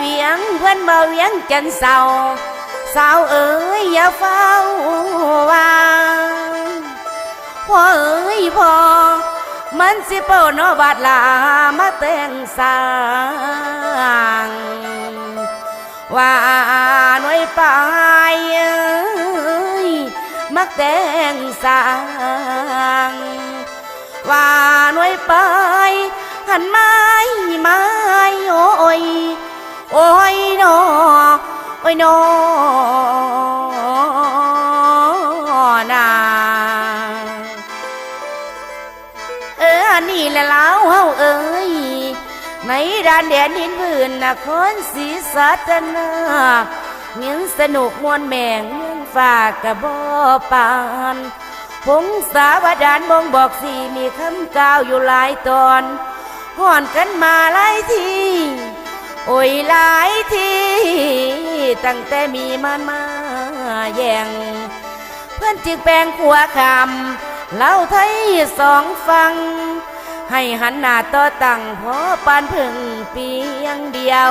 เวียงเพื่อนบ่เวียงจันทร์เศร้าสาวเอ้ยอย่าเฝ้าว่าพ่อเอ้ยพ่อมันสิเป้านอบาดลามาแต่งสร้างว่าหน่วยปายมักแต่งสร้างว่าหน่วยปาย อ้ยนอนาเอออนนี้แหละเล้าเฮาเอ้ยในด้านแดนดินพื้นนครศรีสัตนาเงินสนุกมวนแมงเมืองฝากกระบอปานพงสาวดานบงบอกสีมีคำกล่าวอยู่หลายตอนห่อนกันมาหลายที โอ้ยหลายทีตั้งแต่มีมันมาแย่ง เพื่อนจึงแปลงขัวคำเล่าไทยสองฟัง ให้หันหน้าต่อตั้งพอปานพึ่งเปียงเดียว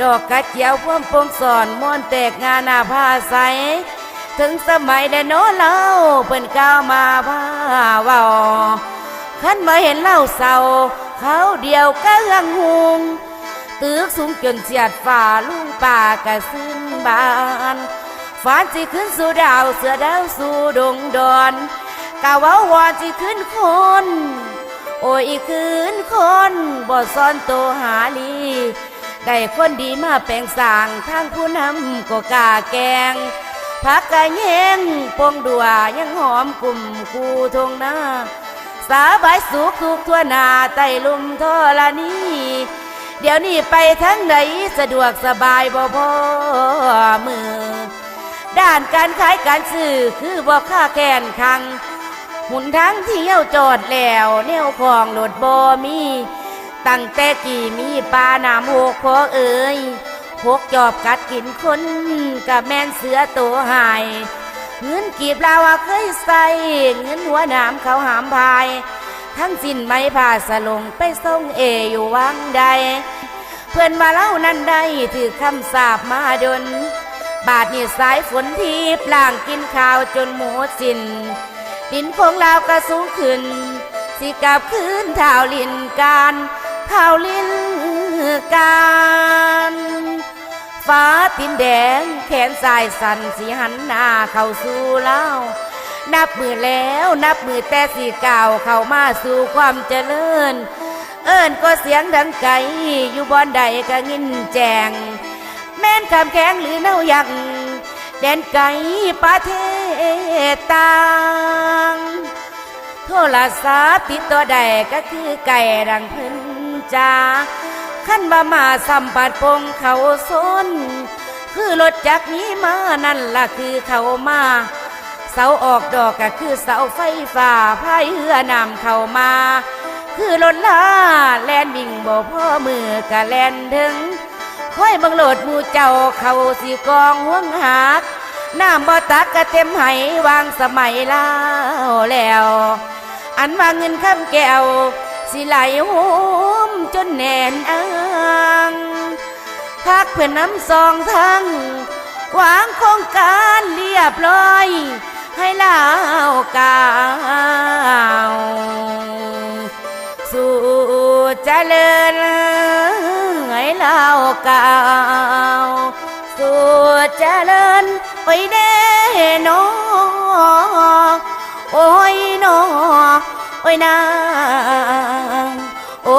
ดอกกระเจียวพ่วมปงสอนม้วนแตกงานหน้าผ้าใส ถึงสมัยได้โนเล่าเปิ้นก้าวมาผ้าเว่าขันมาเห็นเล่าเศร้าเขาเดียวก็เอื้องหุง ตึกสูงจนเสียดฝ่าลุงป่ากระซึ้นบานฝันสิขึ้นสู่ดาวเสือดาวสู่ดงดอนกะเว้าวอนสิขึ้นคนโอ้ยคืนคนบ่ซ่อนตัวหาลีได้คนดีมาแปลงสร้างทางผู้นำก็กาแกงพักกะแยงปงดัวยังหอมกลุ่มกูทงหน้าสาบายสุขทุกทั่วหน้าใต้ลุมทอละนี้ เดี๋ยวนี้ไปทั้งไหนสะดวกสบายบ่พอมือ ด้านการขายการซื้อคือบ่ค่าแกนคังหมุนทั้งเที่ยวจอดแล้วแนวของรถบ่มี ตั้งแต่กี่มีปลาหนามหกพอเอ่ยพกจอบกัดกินคนกับแม่นเสือตัวหายเงินกีบลาวาเคยใส่เงินหัวหนามเขาหามพาย ทั้งสิ้นไม้ผ่าสลงไปส่งเออยู่วังใด เพื่อนมาเล่านั้นได้ถือคำสาบมาดน บาดนี่สายฝนทีบล่างกินข้าวจนหมดสิ้นดินของเราก็สูงขึ้น สิกลับคืนเท้าลินการเท้าลินการฟ้าตินแดงแขนสายสั่นสีหันหน้าเข้าสู่เล่า นับมือแล้วนับมือแต่สีเก่าเข้ามาสู่ความเจริญ เอิ้นก็เสียงดังไกลอยู่บอนใดก็งินแจง แม่นคำแข็งหรือเน่ายักแดนไกลประเทศต่างโทรศัพท์ติดตัวใดก็คือไก่ดังพื้นจาขั้นบามาสัมผัสพงเขาสนคือรถจักรนี้มานั่นล่ะคือเขามา เสาออกดอกก็คือเสาไฟฟ้าพายเรือนำเข้ามา คือรถลาแลนวิ่งบ่พ่อมือกะแลนถึงค่อยบังโหลดมูเจ้าเขาสีกองห่วงหักน้ำบ่ตักกะเต็มไหวางสมัยลาวแล้ว อันว่าเงินคำแก้วสิไหลหุมจนแน่นอ่างพักเพื่อนน้ำซองทั้งวางโครงการเรียบร้อย เลินไงเล่าเก่าสุดจะเจริญไปแน่นอโอ้ยนอโอ้ยนางโอ้